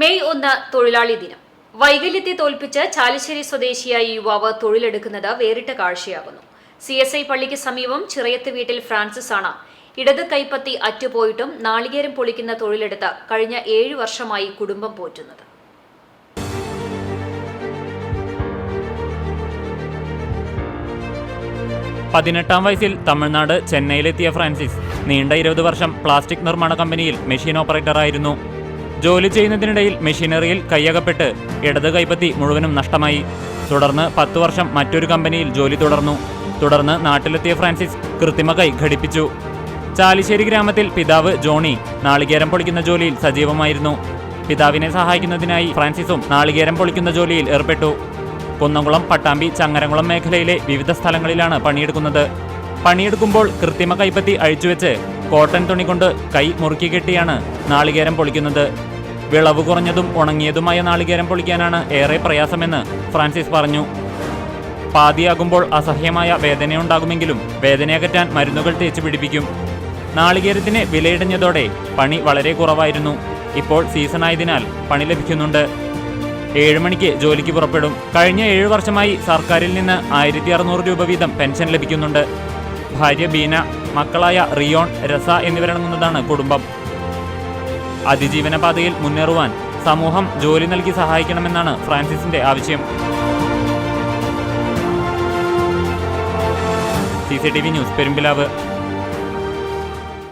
May ഒന്ന് തൊഴിലാളി ദിനം. വൈകല്യത്തെ തോൽപ്പിച്ച് ചാലിശ്ശേരി സ്വദേശിയായ യുവാവ് തൊഴിലെടുക്കുന്നത് വേറിട്ട കാഴ്ചയാകുന്നു. സി എസ് ഐ പള്ളിക്ക് സമീപം ചിറയത്ത് വീട്ടിൽ ഫ്രാൻസിസ് ആണ്. ഇടത് കൈപ്പത്തി അറ്റുപോയിട്ടും നാളികേരം പൊളിക്കുന്ന തൊഴിലെടുത്ത് കഴിഞ്ഞ ഏഴു വർഷമായി കുടുംബം പോറ്റുന്നത്. പതിനെട്ടാം വയസ്സിൽ തമിഴ്നാട് ചെന്നൈയിലെത്തിയ ഫ്രാൻസിസ് നീണ്ട ഇരുപത് വർഷം പ്ലാസ്റ്റിക് നിർമ്മാണ കമ്പനിയിൽ മെഷീൻ ഓപ്പറേറ്ററായിരുന്നു. ജോലി ചെയ്യുന്നതിനിടയിൽ മെഷീനറിയിൽ കൈയകപ്പെട്ട് ഇടത് കൈപ്പത്തി മുഴുവനും നഷ്ടമായി. തുടർന്ന് പത്തു വർഷം മറ്റൊരു കമ്പനിയിൽ ജോലി തുടർന്നു. തുടർന്ന് നാട്ടിലെത്തിയ ഫ്രാൻസിസ് കൃത്രിമ കൈ ഘടിപ്പിച്ചു. ചാലിശ്ശേരി ഗ്രാമത്തിൽ പിതാവ് ജോണി നാളികേരം പൊളിക്കുന്ന ജോലിയിൽ സജീവമായിരുന്നു. പിതാവിനെ സഹായിക്കുന്നതിനായി ഫ്രാൻസിസും നാളികേരം പൊളിക്കുന്ന ജോലിയിൽ ഏർപ്പെട്ടു. കുന്നംകുളം പട്ടാമ്പി ചങ്ങരംകുളം മേഖലയിലെ വിവിധ സ്ഥലങ്ങളിലാണ് പണിയെടുക്കുന്നത്. പണിയെടുക്കുമ്പോൾ കൃത്രിമ കൈപ്പത്തി അഴിച്ചുവെച്ച് കോട്ടൺ തുണി കൊണ്ട് കൈ മുറുക്കി കെട്ടിയാണ് നാളികേരം പൊളിക്കുന്നത്. വിളവ് കുറഞ്ഞതും ഉണങ്ങിയതുമായ നാളികേരം പൊളിക്കാനാണ് ഏറെ പ്രയാസമെന്ന് ഫ്രാൻസിസ് പറഞ്ഞു. പാതിയാകുമ്പോൾ അസഹ്യമായ വേദനയുണ്ടാകുമെങ്കിലും വേദനയകറ്റാൻ മരുന്നുകൾ തേച്ച് പിടിപ്പിക്കും. നാളികേരത്തിന് വിലയിടഞ്ഞതോടെ പണി വളരെ കുറവായിരുന്നു. ഇപ്പോൾ സീസണായതിനാൽ പണി ലഭിക്കുന്നുണ്ട്. ഏഴ് മണിക്ക് ജോലിക്ക് പുറപ്പെടും. കഴിഞ്ഞ ഏഴു വർഷമായി സർക്കാരിൽ നിന്ന് ആയിരത്തി അറുന്നൂറ് രൂപ വീതം പെൻഷൻ ലഭിക്കുന്നുണ്ട്. ഭാര്യ ബീന മക്കളായ റിയോൺ രസ എന്നിവരടങ്ങുന്നതാണ് കുടുംബം. അതിജീവന പാതയിൽ മുന്നേറുവാൻ സമൂഹം ജോലി നൽകി സഹായിക്കണമെന്നാണ് ഫ്രാൻസിസിന്റെ ആവശ്യം. C C T V news Perumpilavu.